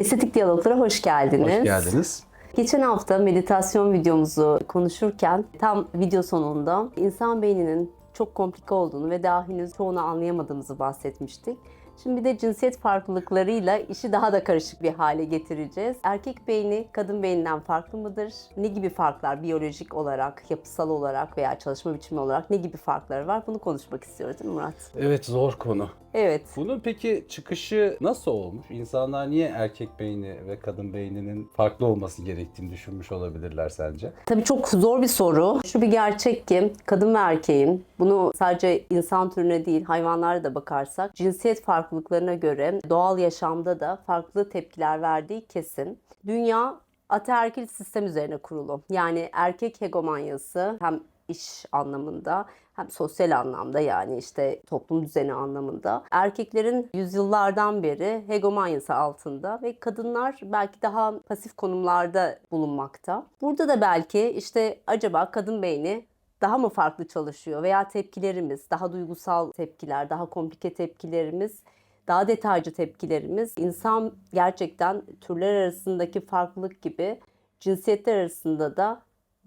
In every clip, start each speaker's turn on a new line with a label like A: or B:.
A: Estetik Diyaloglara hoş geldiniz.
B: Hoş geldiniz.
A: Geçen hafta meditasyon videomuzu konuşurken tam video sonunda insan beyninin çok komplike olduğunu ve daha henüz çoğunu anlayamadığımızı bahsetmiştik. Şimdi bir de cinsiyet farklılıklarıyla işi daha da karışık bir hale getireceğiz. Erkek beyni kadın beyninden farklı mıdır? Ne gibi farklar biyolojik olarak, yapısal olarak veya çalışma biçimi olarak ne gibi farkları var? Bunu konuşmak istiyoruz değil mi Murat?
B: Evet zor konu.
A: Evet.
B: Bunun peki çıkışı nasıl olmuş? İnsanlar niye erkek beyni ve kadın beyninin farklı olması gerektiğini düşünmüş olabilirler sence?
A: Tabii çok zor bir soru. Şu bir gerçek ki kadın ve erkeğin bunu sadece insan türüne değil hayvanlara da bakarsak cinsiyet farklılıklarına göre doğal yaşamda da farklı tepkiler verdiği kesin. Dünya ataerkil sistem üzerine kurulu. Yani erkek hegemonyası hem iş anlamında hem sosyal anlamda yani işte toplum düzeni anlamında erkeklerin yüzyıllardan beri hegemonyası altında ve kadınlar belki daha pasif konumlarda bulunmakta. Burada da belki işte acaba kadın beyni daha mı farklı çalışıyor veya tepkilerimiz, daha duygusal tepkiler, daha komplike tepkilerimiz daha detaycı tepkilerimiz insan gerçekten türler arasındaki farklılık gibi cinsiyetler arasında da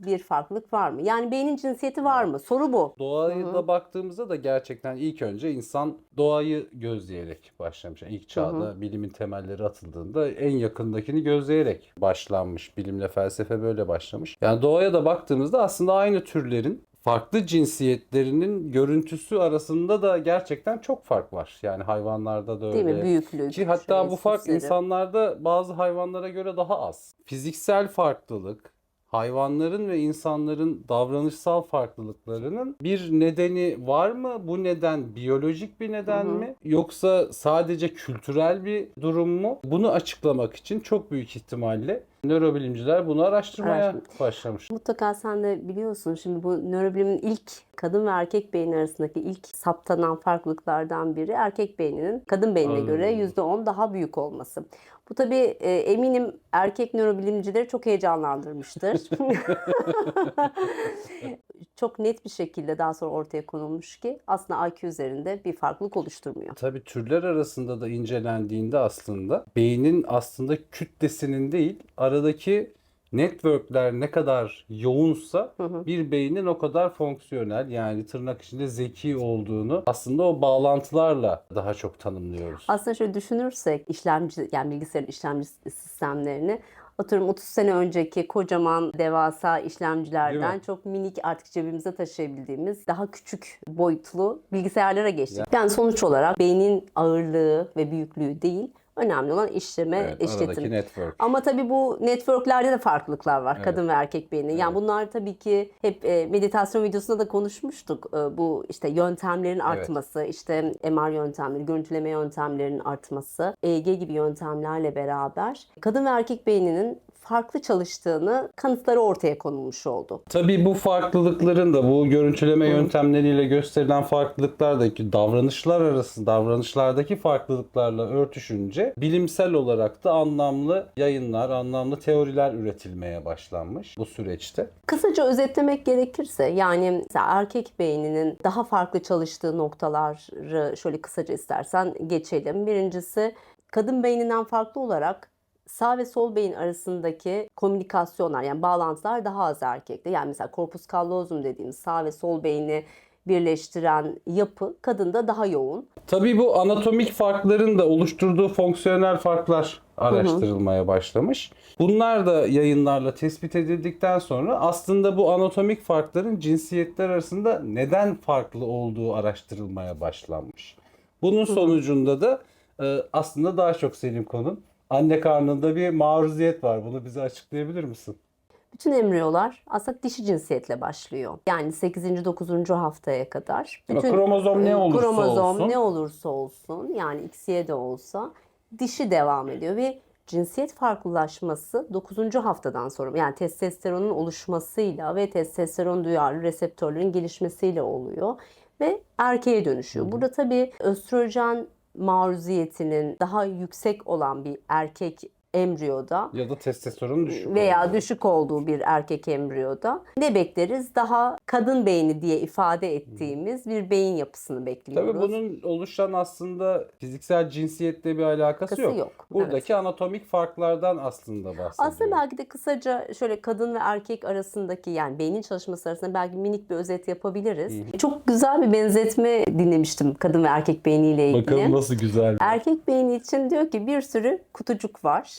A: bir farklılık var mı? Yani beynin cinsiyeti var mı? Soru bu.
B: Doğaya da baktığımızda da gerçekten ilk önce insan doğayı gözleyerek başlamış. Yani ilk çağda bilimin temelleri atıldığında en yakındakini gözleyerek başlanmış. Bilimle felsefe böyle başlamış. Yani doğaya da baktığımızda aslında aynı türlerin farklı cinsiyetlerinin görüntüsü arasında da gerçekten çok fark var. Yani hayvanlarda da öyle.
A: Değil mi? Büyüklük,
B: Ki hatta
A: şey,
B: bu fark
A: süsleri.
B: insanlarda bazı hayvanlara göre daha az. Fiziksel farklılık, hayvanların ve insanların davranışsal farklılıklarının bir nedeni var mı? Bu neden biyolojik bir neden mi? Yoksa sadece kültürel bir durum mu? Bunu açıklamak için çok büyük ihtimalle nörobilimciler bunu araştırmaya
A: Araştırma.
B: başlamış.
A: Mutlaka sen de biliyorsun şimdi bu nörobilimin ilk kadın ve erkek beyni arasındaki ilk saptanan farklılıklardan biri erkek beyninin kadın beynine
B: Hmm.
A: göre %10 daha büyük olması. Bu tabii e, eminim erkek nörobilimcileri çok heyecanlandırmıştır. çok net bir şekilde daha sonra ortaya konulmuş ki aslında IQ üzerinde bir farklılık oluşturmuyor.
B: Tabii türler arasında da incelendiğinde aslında beynin aslında kütlesinin değil aradaki networkler ne kadar yoğunsa bir beynin o kadar fonksiyonel yani tırnak içinde zeki olduğunu aslında o bağlantılarla daha çok tanımlıyoruz.
A: Aslında şöyle düşünürsek işlemci yani bilgisayarın işlemci sistemlerini atıyorum 30 sene önceki kocaman devasa işlemcilerden çok minik artık cebimize taşıyabildiğimiz daha küçük boyutlu bilgisayarlara geçtik. Yani sonuç olarak beynin ağırlığı ve büyüklüğü değil önemli olan işleme
B: Evet,
A: işletim.
B: network.
A: Ama tabii bu networklerde de farklılıklar var
B: Evet.
A: kadın ve erkek beyni. Yani
B: Evet.
A: bunlar tabii ki hep e, meditasyon videosunda da konuşmuştuk. E, bu işte yöntemlerin artması, işte MR yöntemleri, görüntüleme yöntemlerinin artması, EEG gibi yöntemlerle beraber kadın ve erkek beyninin farklı çalıştığını kanıtları ortaya konulmuş oldu.
B: Tabii bu farklılıkların da bu görüntüleme yöntemleriyle gösterilen farklılıklardaki davranışlar arası davranışlardaki farklılıklarla örtüşünce bilimsel olarak da anlamlı yayınlar, anlamlı teoriler üretilmeye başlanmış bu süreçte.
A: Kısaca özetlemek gerekirse yani erkek beyninin daha farklı çalıştığı noktaları şöyle kısaca istersen geçelim. Birincisi kadın beyninden farklı olarak sağ ve sol beyin arasındaki komünikasyonlar yani bağlantılar daha az erkekte. Yani mesela corpus callosum dediğimiz sağ ve sol beyni birleştiren yapı kadında daha yoğun.
B: Tabii bu anatomik farkların da oluşturduğu fonksiyonel farklar araştırılmaya başlamış. Bunlar da yayınlarla tespit edildikten sonra aslında bu anatomik farkların cinsiyetler arasında neden farklı olduğu araştırılmaya başlanmış. Bunun sonucunda da e, aslında daha çok senin konun anne karnında bir maruziyet var. Bunu bize açıklayabilir misin?
A: Bütün embriyolar aslında dişi cinsiyetle başlıyor. Yani 8. 9. haftaya kadar.
B: Ama kromozom ne
A: e,
B: olursa
A: kromozom
B: olsun.
A: ne olursa olsun yani X'ye de olsa dişi devam ediyor ve cinsiyet farklılaşması 9. haftadan sonra yani testosteronun oluşmasıyla ve testosteron duyarlı reseptörlerin gelişmesiyle oluyor ve erkeğe dönüşüyor. Burada tabii östrojen maruziyetinin daha yüksek olan bir erkek embriyoda
B: Ya da testosteron düşük.
A: veya
B: oluyor.
A: düşük olduğu bir erkek embriyoda ne bekleriz? Daha kadın beyni diye ifade ettiğimiz bir beyin yapısını bekliyoruz.
B: Tabii bunun oluşan aslında fiziksel cinsiyetle bir alakası
A: Alakası
B: yok.
A: yok,
B: Buradaki anatomik farklardan aslında bahsediyor.
A: Aslında belki de kısaca şöyle kadın ve erkek arasındaki yani beynin çalışması arasında belki minik bir özet yapabiliriz. Çok güzel bir benzetme dinlemiştim kadın ve erkek beyniyle ilgili.
B: Bakalım nasıl güzel.
A: Erkek beyni için diyor ki bir sürü kutucuk var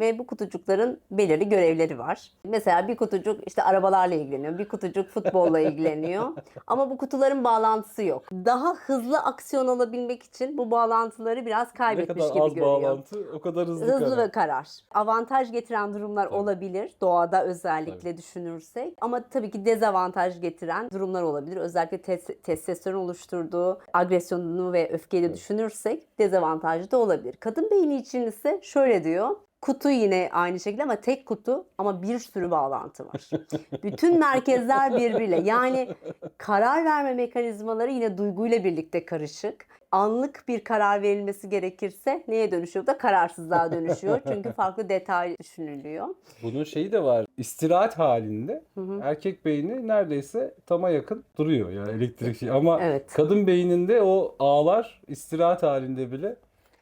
A: ve bu kutucukların belirli görevleri var. Mesela bir kutucuk işte arabalarla ilgileniyor, bir kutucuk futbolla ilgileniyor. Ama bu kutuların bağlantısı yok. Daha hızlı aksiyon alabilmek için bu bağlantıları biraz
B: ne
A: kaybetmiş
B: kadar
A: gibi
B: az
A: görüyor.
B: bağlantı o kadar hızlı,
A: Hızlı
B: karar.
A: ve karar. Avantaj getiren durumlar olabilir doğada özellikle düşünürsek. Ama tabii ki dezavantaj getiren durumlar olabilir. Özellikle tes- testosteron oluşturduğu agresyonunu ve öfkeyi de düşünürsek dezavantajlı da olabilir. Kadın beyni için ise şöyle diyor. Kutu yine aynı şekilde ama tek kutu ama bir sürü bağlantı var. Bütün merkezler birbiriyle. Yani karar verme mekanizmaları yine duyguyla birlikte karışık. Anlık bir karar verilmesi gerekirse neye dönüşüyor? Da kararsızlığa dönüşüyor. Çünkü farklı detay düşünülüyor.
B: Bunun şeyi de var. İstirahat halinde erkek beyni neredeyse tama yakın duruyor yani elektrik şey. Ama
A: Evet.
B: kadın beyninde o ağlar istirahat halinde bile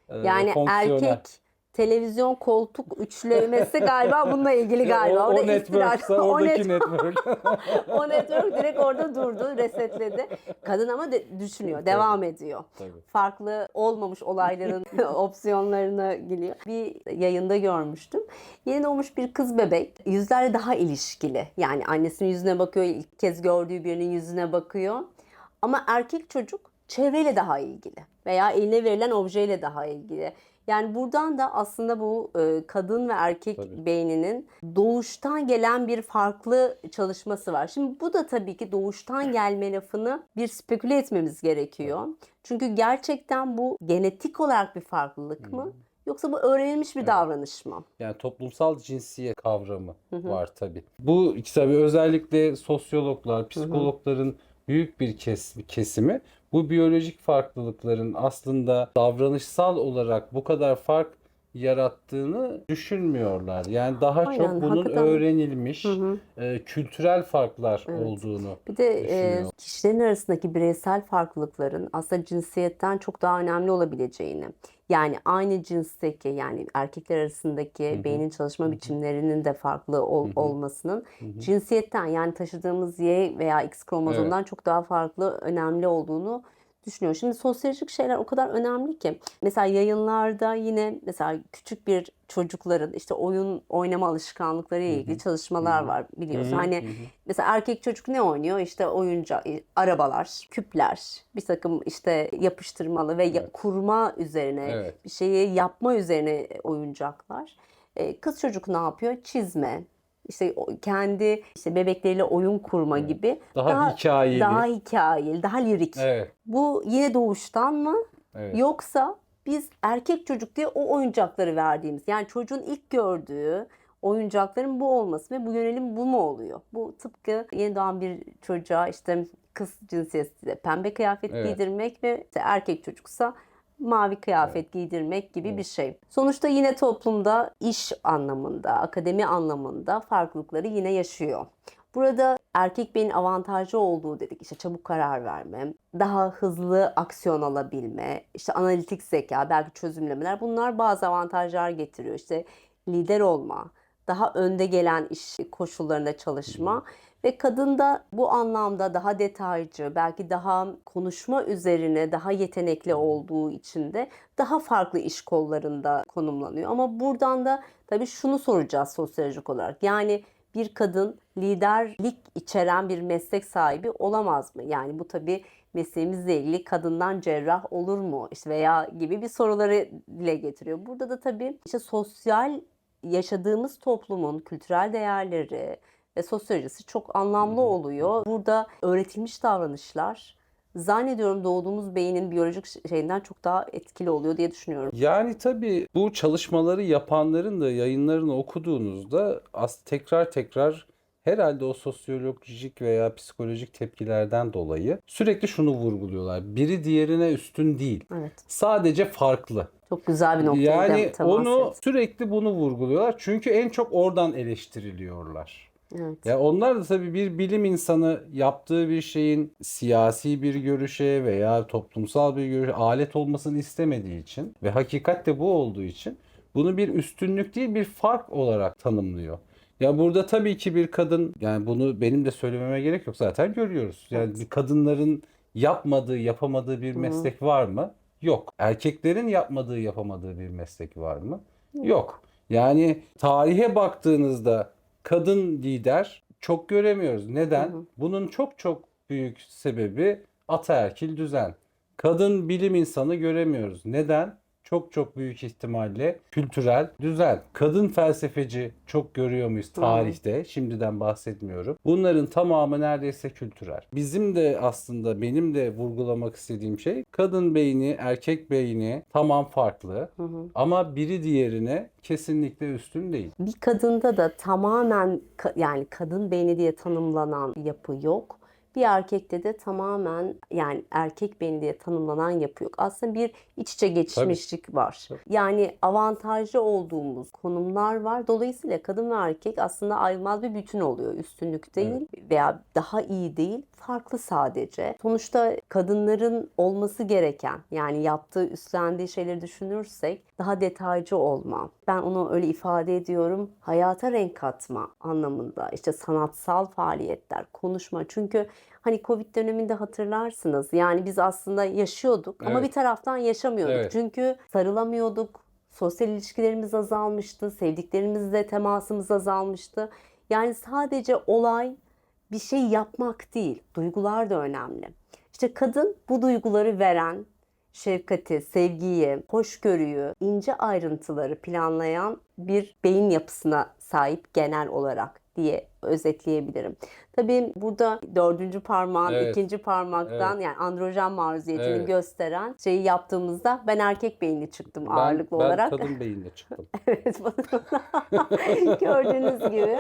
B: e,
A: Yani
B: fonksiyonel.
A: erkek televizyon koltuk üçlemesi galiba bununla ilgili galiba.
B: o, o
A: Orada
B: network'sa
A: o
B: oradaki
A: net-
B: network.
A: o network direkt orada durdu, resetledi. Kadın ama de- düşünüyor, devam ediyor.
B: Tabii.
A: Farklı olmamış olayların opsiyonlarına geliyor. Bir yayında görmüştüm. Yeni doğmuş bir kız bebek yüzlerle daha ilişkili. Yani annesinin yüzüne bakıyor, ilk kez gördüğü birinin yüzüne bakıyor. Ama erkek çocuk çevreyle daha ilgili veya eline verilen objeyle daha ilgili. Yani buradan da aslında bu e, kadın ve erkek
B: Tabii.
A: beyninin doğuştan gelen bir farklı çalışması var. Şimdi bu da tabii ki doğuştan gelme lafını bir speküle etmemiz gerekiyor. Çünkü gerçekten bu genetik olarak bir farklılık mı? Yoksa bu öğrenilmiş bir davranış mı?
B: Yani toplumsal cinsiyet kavramı var tabii. Bu tabii özellikle sosyologlar, psikologların büyük bir kes- kesimi bu biyolojik farklılıkların aslında davranışsal olarak bu kadar fark yarattığını düşünmüyorlar. Yani daha
A: Aynen,
B: çok bunun
A: hakikaten.
B: öğrenilmiş e, kültürel farklar olduğunu
A: Bir de e, kişilerin arasındaki bireysel farklılıkların aslında cinsiyetten çok daha önemli olabileceğini. Yani aynı cinsteki yani erkekler arasındaki beynin çalışma biçimlerinin de farklı ol- olmasının cinsiyetten yani taşıdığımız Y veya X kromozomdan çok daha farklı önemli olduğunu düşünüyorum. Şimdi sosyolojik şeyler o kadar önemli ki. Mesela yayınlarda yine mesela küçük bir çocukların işte oyun oynama alışkanlıkları ile ilgili çalışmalar var biliyorsun. Hani mesela erkek çocuk ne oynuyor? İşte oyuncak, arabalar, küpler, bir takım işte yapıştırmalı ve ya- kurma üzerine,
B: Evet.
A: bir şeyi yapma üzerine oyuncaklar. Ee, Kız çocuk ne yapıyor? Çizme, işte kendi işte bebekleriyle oyun kurma gibi
B: Daha hikayeli.
A: daha hikayeli, daha lirik.
B: Evet.
A: Bu yine doğuştan mı?
B: Evet.
A: Yoksa biz erkek çocuk diye o oyuncakları verdiğimiz yani çocuğun ilk gördüğü oyuncakların bu olması ve bu yönelim bu mu oluyor? Bu tıpkı yeni doğan bir çocuğa işte kız cinsiyetiyle pembe kıyafet
B: Evet.
A: giydirmek ve işte erkek çocuksa mavi kıyafet giydirmek gibi bir şey. Sonuçta yine toplumda iş anlamında, akademi anlamında farklılıkları yine yaşıyor. Burada erkek beynin avantajlı olduğu dedik. İşte çabuk karar verme, daha hızlı aksiyon alabilme, işte analitik zeka, belki çözümlemeler bunlar bazı avantajlar getiriyor. İşte lider olma, daha önde gelen iş koşullarında çalışma ve kadında bu anlamda daha detaycı, belki daha konuşma üzerine daha yetenekli olduğu için de daha farklı iş kollarında konumlanıyor. Ama buradan da tabii şunu soracağız sosyolojik olarak. Yani bir kadın liderlik içeren bir meslek sahibi olamaz mı? Yani bu tabii mesleğimizle ilgili kadından cerrah olur mu? İşte veya gibi bir soruları dile getiriyor. Burada da tabii işte sosyal yaşadığımız toplumun kültürel değerleri ve sosyolojisi çok anlamlı oluyor. Burada öğretilmiş davranışlar zannediyorum doğduğumuz beynin biyolojik şeyinden çok daha etkili oluyor diye düşünüyorum.
B: Yani tabii bu çalışmaları yapanların da yayınlarını okuduğunuzda as tekrar tekrar herhalde o sosyolojik veya psikolojik tepkilerden dolayı sürekli şunu vurguluyorlar. Biri diğerine üstün değil.
A: Evet.
B: Sadece farklı.
A: Çok güzel bir noktaya
B: Yani onu
A: et.
B: sürekli bunu vurguluyorlar. Çünkü en çok oradan eleştiriliyorlar.
A: Evet.
B: Ya onlar da tabii bir bilim insanı yaptığı bir şeyin siyasi bir görüşe veya toplumsal bir görüşe alet olmasını istemediği için ve hakikat de bu olduğu için bunu bir üstünlük değil bir fark olarak tanımlıyor. Ya burada tabii ki bir kadın yani bunu benim de söylememe gerek yok zaten görüyoruz. Yani bir kadınların yapmadığı, yapamadığı bir meslek var mı? Yok. Erkeklerin yapmadığı, yapamadığı bir meslek var mı? Yok. Yani tarihe baktığınızda kadın lider çok göremiyoruz. Neden? Bunun çok çok büyük sebebi ataerkil düzen. Kadın bilim insanı göremiyoruz. Neden? Çok çok büyük ihtimalle kültürel düzen. Kadın felsefeci çok görüyor muyuz tarihte? Şimdiden bahsetmiyorum. Bunların tamamı neredeyse kültürel. Bizim de aslında benim de vurgulamak istediğim şey kadın beyni, erkek beyni tamam farklı ama biri diğerine kesinlikle üstün değil.
A: Bir kadında da tamamen ka- yani kadın beyni diye tanımlanan yapı yok. Bir erkekte de tamamen yani erkek beyni diye tanımlanan yapı yok. Aslında bir iç içe geçmişlik var. Yani avantajlı olduğumuz konumlar var. Dolayısıyla kadın ve erkek aslında ayrılmaz bir bütün oluyor. Üstünlük değil veya daha iyi değil. Farklı sadece. Sonuçta kadınların olması gereken yani yaptığı üstlendiği şeyleri düşünürsek daha detaycı olma. Ben onu öyle ifade ediyorum. Hayata renk katma anlamında. İşte sanatsal faaliyetler, konuşma. Çünkü hani Covid döneminde hatırlarsınız. Yani biz aslında yaşıyorduk ama
B: Evet.
A: bir taraftan yaşamıyorduk.
B: Evet.
A: Çünkü sarılamıyorduk. Sosyal ilişkilerimiz azalmıştı. Sevdiklerimizle temasımız azalmıştı. Yani sadece olay bir şey yapmak değil. Duygular da önemli. İşte kadın bu duyguları veren, şefkati, sevgiyi, hoşgörüyü, ince ayrıntıları planlayan bir beyin yapısına sahip genel olarak diye özetleyebilirim. Tabii burada dördüncü parmağın
B: Evet.
A: ikinci parmaktan yani androjen maruziyetini
B: Evet.
A: gösteren şeyi yaptığımızda ben erkek beyni çıktım
B: Ben,
A: ağırlıklı
B: ben
A: olarak.
B: kadın beyinle çıktım.
A: Evet gördüğünüz gibi.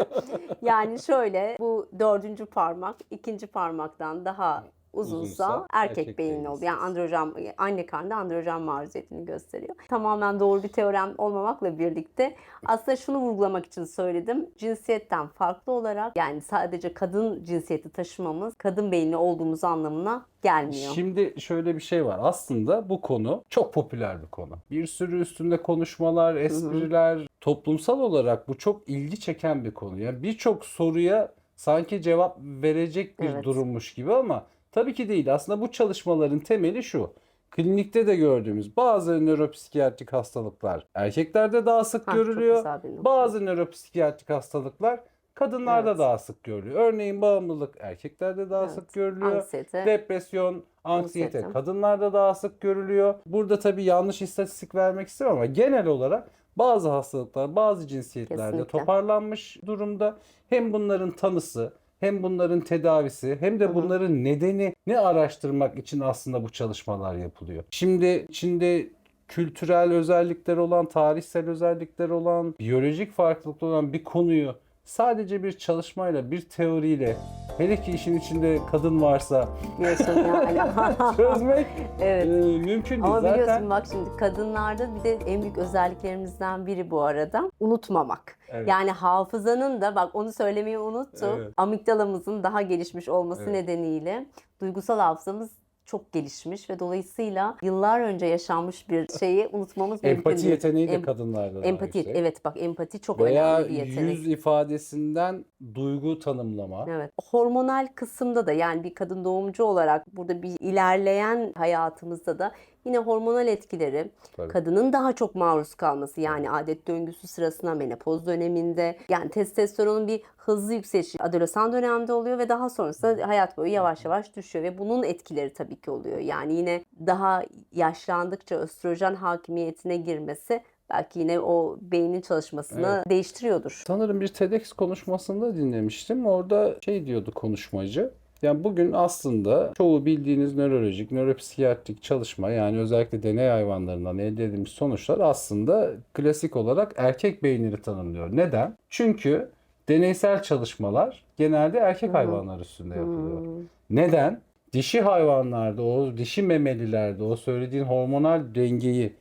A: Yani şöyle bu dördüncü parmak ikinci parmaktan daha uzunsa,
B: Uzunsa
A: erkek,
B: erkek
A: beyni
B: beyni
A: oluyor. Yani androjen, anne karnında androjen maruziyetini gösteriyor. Tamamen doğru bir teorem olmamakla birlikte aslında şunu vurgulamak için söyledim. Cinsiyetten farklı olarak yani sadece kadın cinsiyeti taşımamız kadın beyni olduğumuz anlamına gelmiyor.
B: Şimdi şöyle bir şey var. Aslında bu konu çok popüler bir konu. Bir sürü üstünde konuşmalar, espriler, toplumsal olarak bu çok ilgi çeken bir konu. Yani birçok soruya sanki cevap verecek bir
A: Evet.
B: durummuş gibi ama tabii ki değil. Aslında bu çalışmaların temeli şu. Klinikte de gördüğümüz bazı nöropsikiyatrik hastalıklar erkeklerde daha sık
A: Ha,
B: görülüyor. Bazı nöropsikiyatrik hastalıklar kadınlarda
A: Evet.
B: daha sık görülüyor. Örneğin bağımlılık erkeklerde daha
A: Evet.
B: sık görülüyor.
A: Anksiyete.
B: Depresyon, anksiyete
A: Anksiyete.
B: kadınlarda daha sık görülüyor. Burada tabii yanlış istatistik vermek istemem ama genel olarak bazı hastalıklar, bazı cinsiyetlerde
A: Kesinlikle.
B: toparlanmış durumda. Hem bunların tanısı, hem bunların tedavisi, hem de bunların nedeni ne araştırmak için aslında bu çalışmalar yapılıyor. Şimdi içinde kültürel özellikler olan, tarihsel özellikler olan, biyolojik farklılıklar olan bir konuyu sadece bir çalışmayla, bir teoriyle, hele ki işin içinde kadın varsa çözmek
A: Evet.
B: e, mümkün değil.
A: Ama
B: Zaten
A: biliyorsun bak şimdi kadınlarda bir de en büyük özelliklerimizden biri bu arada unutmamak.
B: Evet.
A: Yani hafızanın da bak onu söylemeyi unuttum.
B: Evet.
A: Amigdalamızın daha gelişmiş olması
B: Evet.
A: nedeniyle duygusal hafızamız çok gelişmiş ve dolayısıyla yıllar önce yaşanmış bir şeyi unutmamız mümkün
B: empati
A: değil.
B: yeteneği de
A: Em-
B: kadınlarda
A: Empati,
B: yüksek.
A: evet bak empati çok
B: Veya
A: önemli bir yetenek.
B: yüz ifadesinden duygu tanımlama.
A: Evet. Hormonal kısımda da yani bir kadın doğumcu olarak burada bir ilerleyen hayatımızda da yine hormonal etkileri
B: Tabii.
A: kadının daha çok maruz kalması yani adet döngüsü sırasında menopoz döneminde yani testosteronun bir hızlı yükselişi adolesan dönemde oluyor ve daha sonrasında hayat boyu yavaş yavaş düşüyor ve bunun etkileri tabii ki oluyor. Yani yine daha yaşlandıkça östrojen hakimiyetine girmesi belki yine o beynin çalışmasını değiştiriyordur.
B: Sanırım bir TEDx konuşmasında dinlemiştim. Orada şey diyordu konuşmacı. Yani bugün aslında çoğu bildiğiniz nörolojik, nöropsikiyatrik çalışma yani özellikle deney hayvanlarından elde edilmiş sonuçlar aslında klasik olarak erkek beynini tanımlıyor. Neden? Çünkü deneysel çalışmalar genelde erkek hayvanlar üstünde yapılıyor. Neden? Dişi hayvanlarda, o dişi memelilerde o söylediğin hormonal dengeyi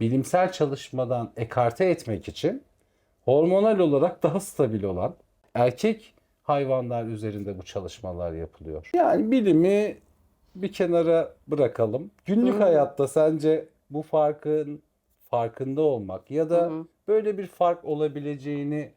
B: bilimsel çalışmadan ekarte etmek için hormonal olarak daha stabil olan erkek hayvanlar üzerinde bu çalışmalar yapılıyor. Yani bilimi bir kenara bırakalım. Günlük hayatta sence bu farkın farkında olmak ya da böyle bir fark olabileceğini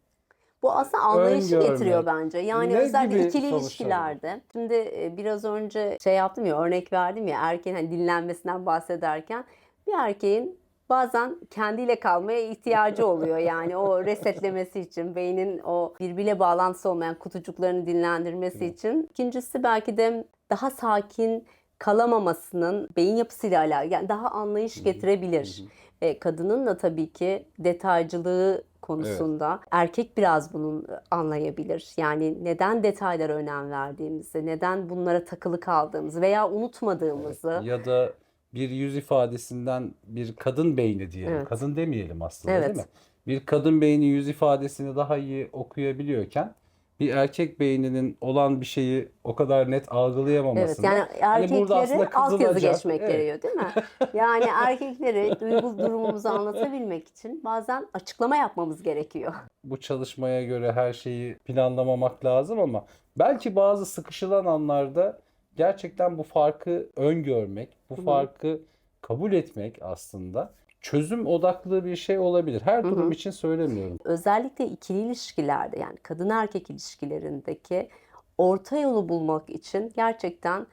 A: Bu aslında anlayışı
B: Öngörmek.
A: getiriyor bence. Yani
B: Ne
A: özellikle
B: gibi
A: ikili
B: sonuçlar
A: ilişkilerde. Şimdi e, biraz önce şey yaptım ya örnek verdim ya erkeğin hani dinlenmesinden bahsederken bir erkeğin bazen kendiyle kalmaya ihtiyacı oluyor. Yani o resetlemesi için, beynin o birbiriyle bağlantısı olmayan kutucuklarını dinlendirmesi için. İkincisi belki de daha sakin kalamamasının beyin yapısıyla alakalı. Yani daha anlayış getirebilir. Ve kadının da tabii ki detaycılığı konusunda erkek biraz bunu anlayabilir. Yani neden detaylara önem verdiğimizi, neden bunlara takılı kaldığımızı veya unutmadığımızı.
B: ya da bir yüz ifadesinden bir kadın beyni diyelim.
A: Evet.
B: Kadın demeyelim aslında
A: Evet.
B: değil mi? Bir kadın beyni yüz ifadesini daha iyi okuyabiliyorken bir erkek beyninin olan bir şeyi o kadar net
A: Evet
B: algılayamamasını.
A: yani
B: Hani burada aslında
A: erkekleri altyazı
B: kızılacak.
A: geçmek
B: Evet.
A: gerekiyor değil mi? Yani erkekleri duygu durumumuzu anlatabilmek için bazen açıklama yapmamız gerekiyor.
B: bu çalışmaya göre her şeyi planlamamak lazım ama belki bazı sıkışılan anlarda gerçekten bu farkı öngörmek, bu farkı kabul etmek aslında çözüm odaklı bir şey olabilir. Her durum için söylemiyorum.
A: Özellikle ikili ilişkilerde yani kadın erkek ilişkilerindeki orta yolu bulmak için gerçekten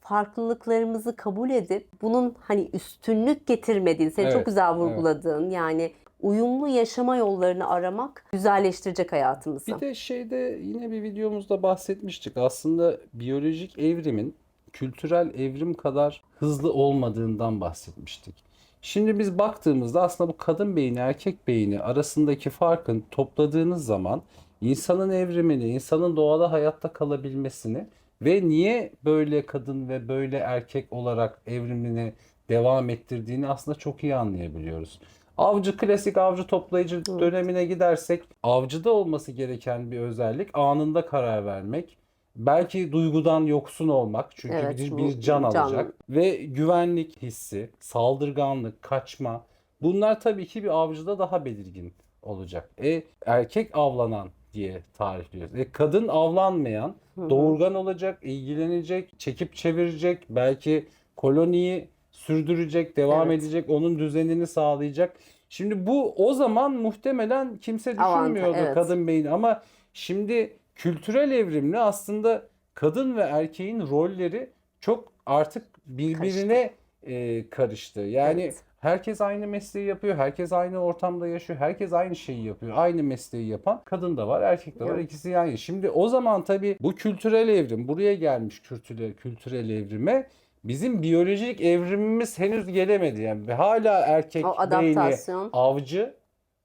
A: farklılıklarımızı kabul edip bunun hani üstünlük getirmediğini, senin
B: Evet,
A: çok güzel
B: evet.
A: vurguladığın yani uyumlu yaşama yollarını aramak güzelleştirecek hayatımızı.
B: Bir de şeyde yine bir videomuzda bahsetmiştik. Aslında biyolojik evrimin kültürel evrim kadar hızlı olmadığından bahsetmiştik. Şimdi biz baktığımızda aslında bu kadın beyni erkek beyni arasındaki farkın topladığınız zaman insanın evrimini, insanın doğada hayatta kalabilmesini ve niye böyle kadın ve böyle erkek olarak evrimini devam ettirdiğini aslında çok iyi anlayabiliyoruz. Avcı klasik avcı toplayıcı dönemine gidersek avcıda olması gereken bir özellik anında karar vermek. Belki duygudan yoksun olmak çünkü
A: Evet,
B: bir, bir can
A: can.
B: alacak ve güvenlik hissi, saldırganlık, kaçma bunlar tabii ki bir avcıda daha belirgin olacak. E erkek avlanan diye tarifliyoruz. E kadın avlanmayan, doğurgan olacak, ilgilenecek, çekip çevirecek, belki koloniyi sürdürecek, devam
A: Evet.
B: edecek, onun düzenini sağlayacak. Şimdi bu o zaman muhtemelen kimse düşünmüyordu
A: evet.
B: kadın beyni ama şimdi kültürel evrimle aslında kadın ve erkeğin rolleri çok artık birbirine e, karıştı. Yani
A: Evet.
B: herkes aynı mesleği yapıyor, herkes aynı ortamda yaşıyor, herkes aynı şeyi yapıyor. Aynı mesleği yapan kadın da var, erkek de var.
A: Evet.
B: İkisi aynı. Şimdi o zaman tabii bu kültürel evrim, buraya gelmiş kültürel, kültürel evrime bizim biyolojik evrimimiz henüz gelemedi. Yani ve hala erkek
A: O
B: beyni avcı,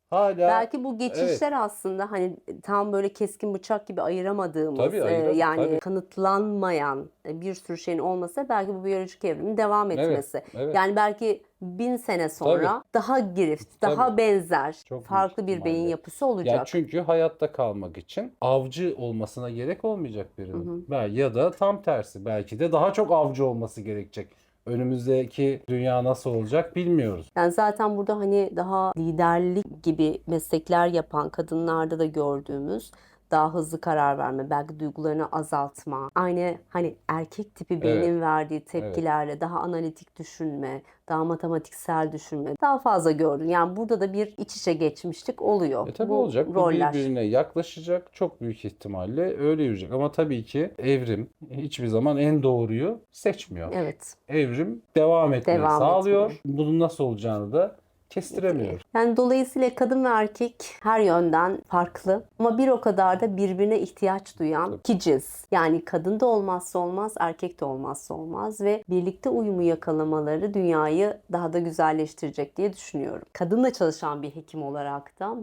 B: hala
A: Belki bu geçişler aslında hani tam böyle keskin bıçak gibi ayıramadığımız
B: Tabii,
A: e,
B: ayıramam,
A: yani
B: tabii.
A: kanıtlanmayan e, bir sürü şeyin olmasa belki bu biyolojik evrimin devam
B: Evet,
A: etmesi.
B: evet.
A: Yani belki bin sene sonra daha girift, daha
B: Tabii.
A: benzer,
B: Çok
A: farklı bir beyin yapısı olacak.
B: Yani çünkü hayatta kalmak için avcı olmasına gerek olmayacak birinin. Bel- Ya da tam tersi belki de daha çok avcı olması gerekecek. Önümüzdeki dünya nasıl olacak bilmiyoruz.
A: Yani zaten burada hani daha liderlik gibi meslekler yapan kadınlarda da gördüğümüz daha hızlı karar verme, belki duygularını azaltma, aynı hani erkek tipi beynin verdiği tepkilerle daha analitik düşünme, daha matematiksel düşünme daha fazla gördüm. Yani burada da bir iç içe geçmişlik oluyor.
B: E tabii
A: Bu
B: olacak.
A: Roller.
B: birbirine yaklaşacak. Çok büyük ihtimalle öyle yürüyecek. Ama tabii ki evrim hiçbir zaman en doğruyu seçmiyor.
A: Evet.
B: Evrim devam etmeyi
A: Devam
B: sağlıyor. Bunun nasıl olacağını da kestiremiyoruz.
A: Yani dolayısıyla kadın ve erkek her yönden farklı ama bir o kadar da birbirine ihtiyaç duyan iki cins. Yani kadın da olmazsa olmaz, erkek de olmazsa olmaz ve birlikte uyumu yakalamaları dünyayı daha da güzelleştirecek diye düşünüyorum. Kadınla çalışan bir hekim olarak da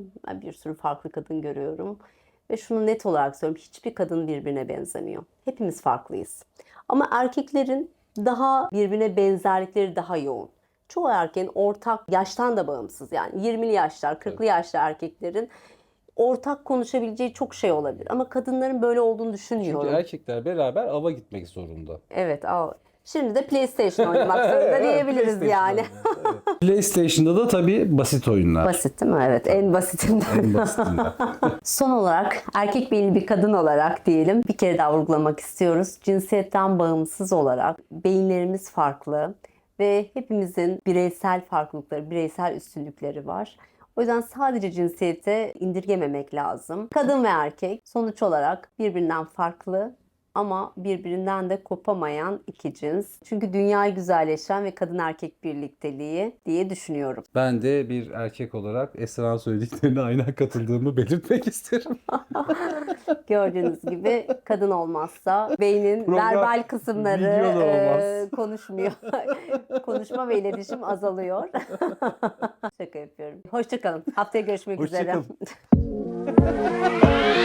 A: bir sürü farklı kadın görüyorum. Ve şunu net olarak söylüyorum, hiçbir kadın birbirine benzemiyor. Hepimiz farklıyız. Ama erkeklerin daha birbirine benzerlikleri daha yoğun. Çoğu erkeğin ortak yaştan da bağımsız yani 20'li yaşlar, 40'lı yaşlı erkeklerin ortak konuşabileceği çok şey olabilir. Ama kadınların böyle olduğunu düşünmüyorum.
B: Çünkü erkekler beraber ava gitmek zorunda.
A: Evet al. Şimdi de PlayStation oynamak zorunda diyebiliriz
B: PlayStation
A: yani.
B: evet. PlayStation'da da tabii basit oyunlar.
A: Basit değil mi? Evet en basitinden.
B: En basitinden.
A: Son olarak erkek beyinli bir kadın olarak diyelim bir kere daha vurgulamak istiyoruz. Cinsiyetten bağımsız olarak beyinlerimiz farklı ve hepimizin bireysel farklılıkları, bireysel üstünlükleri var. O yüzden sadece cinsiyete indirgememek lazım. Kadın ve erkek sonuç olarak birbirinden farklı ama birbirinden de kopamayan iki cins. Çünkü dünyayı güzelleşen ve kadın erkek birlikteliği diye düşünüyorum.
B: Ben de bir erkek olarak Esra'nın söylediklerine aynen katıldığımı belirtmek isterim.
A: Gördüğünüz gibi kadın olmazsa beynin
B: Program
A: verbal kısımları e, konuşmuyor. Konuşma ve iletişim azalıyor. Şaka yapıyorum. Hoşçakalın. Haftaya görüşmek üzere.
B: Hoşça kalın.